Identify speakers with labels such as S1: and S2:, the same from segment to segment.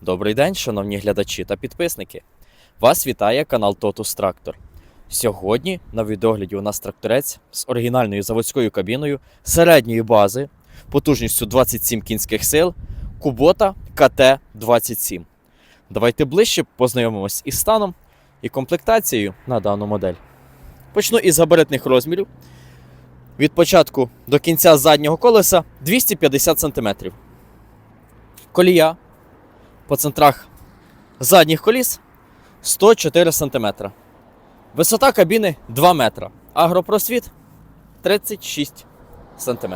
S1: Добрий день, шановні глядачі та підписники. Вас вітає канал Totus Tractor. Сьогодні на відогляді у нас тракторець з оригінальною заводською кабіною середньої бази, потужністю 27 кінських сил, Кубота КТ-27. Давайте ближче познайомимось із станом і комплектацією на дану модель. Почну із габаритних розмірів. Від початку до кінця заднього колеса 250 см. Колія по центрах задніх коліс 104 см. Висота кабіни 2 метра. Агропросвіт 36 см.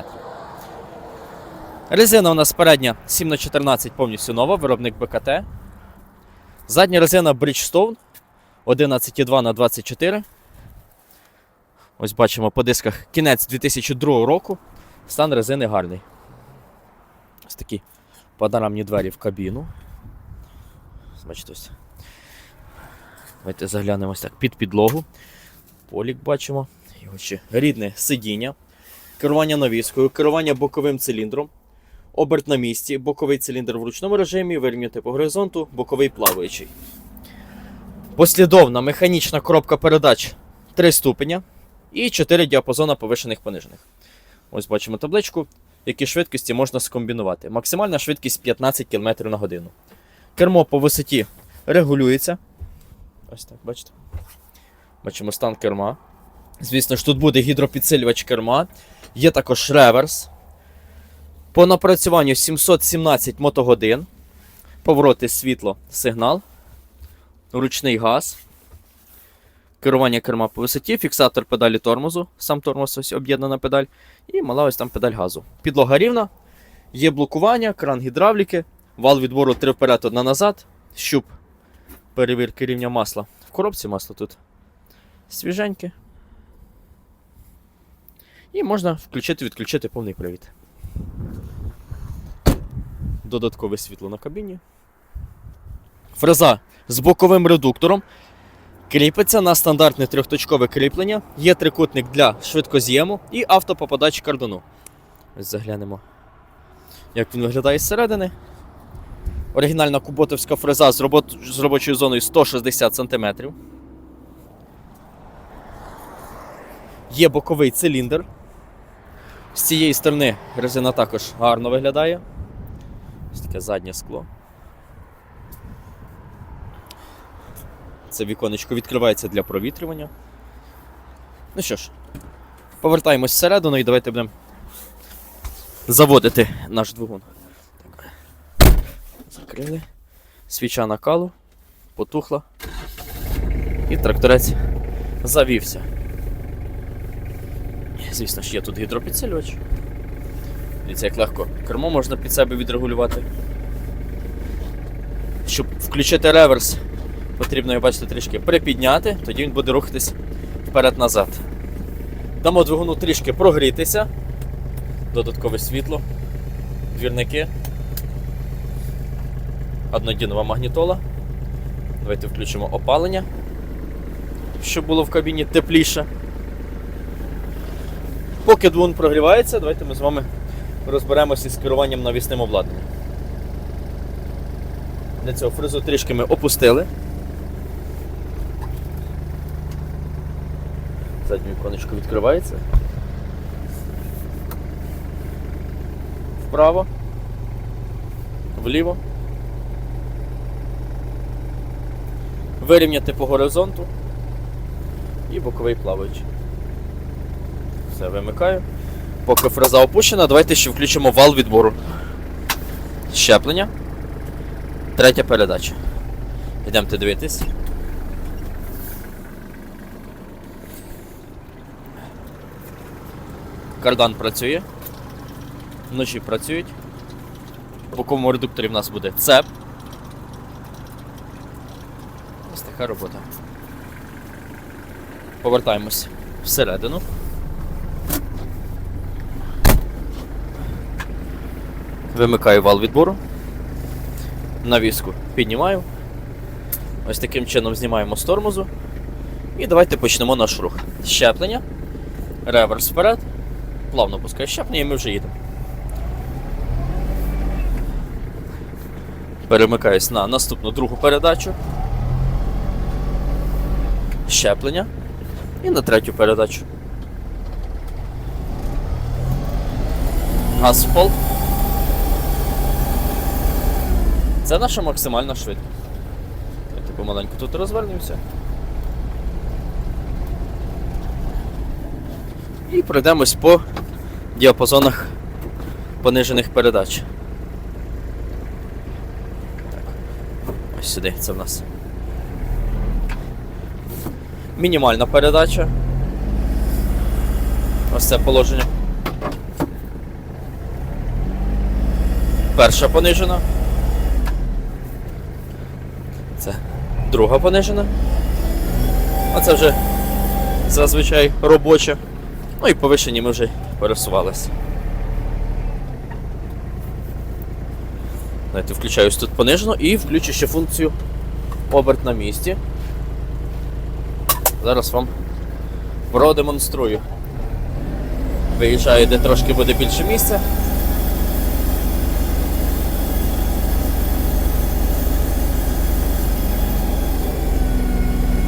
S1: Резина у нас передня 7х14 повністю нова, виробник БКТ. Задня резина Bridgestone 11,2 на 24. Ось бачимо по дисках кінець 2002 року. Стан резини гарний. Ось такі панорамні двері в кабіну. Бачите ось. Давайте заглянемо так під підлогу. Полік бачимо. Його ще рідне сидіння. Керування навіскою, керування боковим циліндром. Оберт на місці, боковий циліндр в ручному режимі, вирівняти по горизонту, боковий плаваючий. Послідовна механічна коробка передач 3 ступеня і 4 діапазона повишених понижених. Ось бачимо табличку, які швидкості можна скомбінувати. Максимальна швидкість 15 км на годину. Кермо по висоті регулюється. Ось так, бачите. Бачимо стан керма. Звісно ж, тут буде гідропідсилювач керма. Є також реверс. По напрацюванню 717 мотогодин. Повороти світло, сигнал. Ручний газ. Керування керма по висоті, фіксатор педалі тормозу, сам тормоз ось об'єднана педаль, і мала ось там педаль газу. Підлога рівна, є блокування, кран гідравліки, вал відбору 3 вперед, одна назад, щуп перевірки рівня масла. В коробці масло тут свіженьке. І можна включити-відключити повний привід. Додаткове світло на кабіні. Фреза з боковим редуктором. Кріпиться на стандартне трьохточкове кріплення. Є трикутник для швидкоз'єму і автопопадач кардану. Ось заглянемо, як він виглядає зсередини. Оригінальна куботовська фреза з, робот... з робочою зоною 160 см. Є боковий циліндр. З цієї сторони резина також гарно виглядає. Ось таке заднє скло. Це віконечко відкривається для провітрювання. Ну що ж, повертаємось всередину і давайте будемо заводити наш двигун. Так. Закрили. Свіча накалу, потухла. І тракторець завівся. Звісно ж, є тут гідропідсилювач. Дивіться, як легко кермо можна під себе відрегулювати. Щоб включити реверс, потрібно його бачите, трішки припідняти, тоді він буде рухатись вперед-назад. Дамо двигуну трішки прогрітися. Додаткове світло, двірники. Однодінова магнітола. Давайте включимо опалення, щоб було в кабіні тепліше. Поки двигун прогрівається, давайте ми з вами розберемося з керуванням навісним обладнанням. Для цього фрезу трішки ми опустили. Заднє віконечко відкривається. Вправо, вліво. Вирівняти по горизонту і боковий плаваючий. Все, вимикаю. Поки фреза опущена, давайте ще включимо вал відбору. Щеплення. Третя передача. Йдемте дивитись. Кардан працює. Вночі працюють. В боковому редукторі в нас буде цеп. Ось така робота. Повертаємось всередину. Вимикаю вал відбору. Навіску піднімаю. Ось таким чином знімаємо з тормозу. І давайте почнемо наш рух. Щеплення. Реверс вперед. Плавно пускаю щеплення і ми вже їдемо. Перемикаюсь на наступну другу передачу. Щеплення. І на третю передачу. Газ в пол. Це наша максимальна швидкість. Давайте помаленьку тут розвернемося. І пройдемось по діапазонах понижених передач. Так. Ось сюди, це в нас. Мінімальна передача. Ось це положення. Перша понижена. Це друга понижена. А це вже зазвичай робоча. Ну і повишені ми вже пересувалися. Давайте включаюсь тут понижено і включу ще функцію оберт на місці. Зараз вам продемонструю. Виїжджаю, де трошки буде більше місця.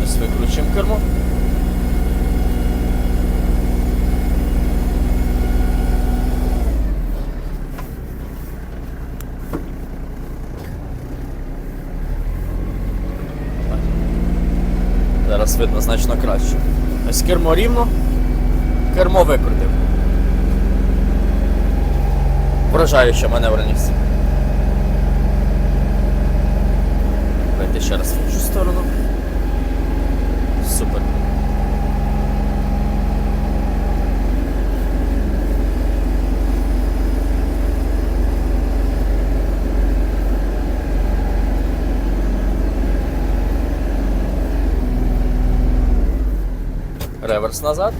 S1: Ось викручуємо кермо. Зараз видно значно краще. Ось кермо рівно, кермо викрутив. Вражаюча маневреність. Давайте ще раз в іншу сторону. Супер. Реверс назад.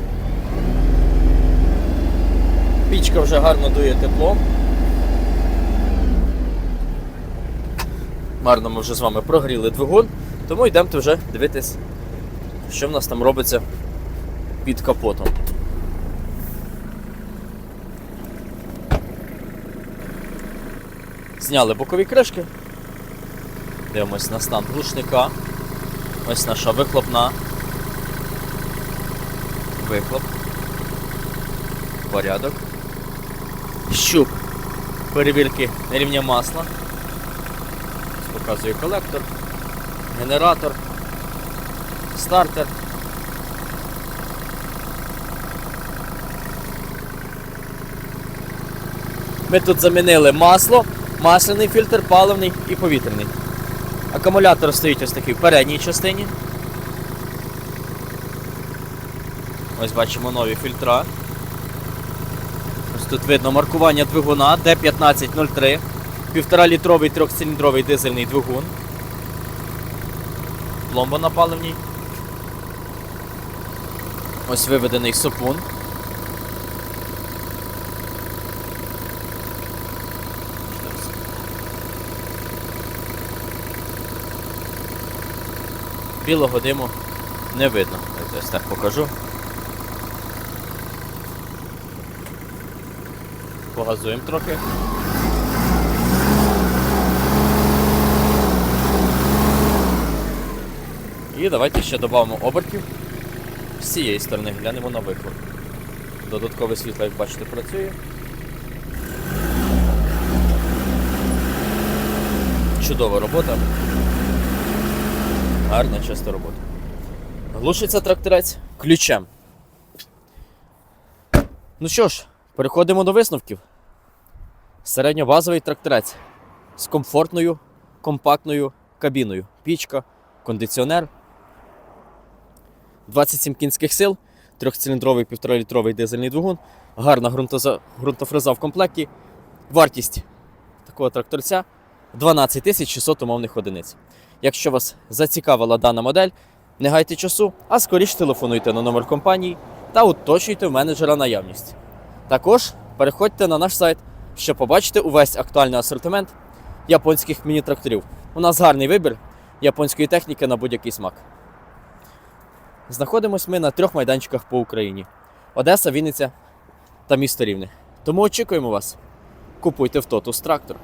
S1: Пічка вже гарно дує теплом. Гарно ми вже з вами прогріли двигун, тому йдемте вже дивитись, що в нас там робиться під капотом. Зняли бокові кришки. Дивимось на стан глушника. Ось наша вихлопна. Вихлоп. Порядок. Щуп перевірки рівня масла. Показую колектор, генератор, стартер. Ми тут замінили масло, масляний фільтр, паливний і повітряний. Акумулятор стоїть ось такий в передній частині. Ось бачимо нові фільтра. Ось тут видно маркування двигуна D1503. Півтора літровий трьохциліндровий дизельний двигун. Пломба на паливній. Ось виведений сопун. Білого диму не видно. Ось так покажу. Погазуємо трохи. І давайте ще додамо обертів. З цієї сторони глянемо на вихлоп. Додаткове світло, як бачите, працює. Чудова робота. Гарна, чиста робота. Глушиться тракторець ключем. Ну що ж, переходимо до висновків. Середньобазовий тракторець з комфортною, компактною кабіною. Пічка, кондиціонер. 27 кінських сил, трьохциліндровий 1,5-літровий дизельний двигун, гарна ґрунтофреза в комплекті. Вартість такого тракторця 12 600 умовних одиниць. Якщо вас зацікавила дана модель, не гайте часу, а скоріш телефонуйте на номер компанії та уточнюйте в менеджера наявність. Також переходьте на наш сайт, щоб побачити увесь актуальний асортимент японських міні-тракторів. У нас гарний вибір японської техніки на будь-який смак. Знаходимось ми на трьох майданчиках по Україні: Одеса, Вінниця та місто Рівне. Тому очікуємо вас. Купуйте в Тотус трактор.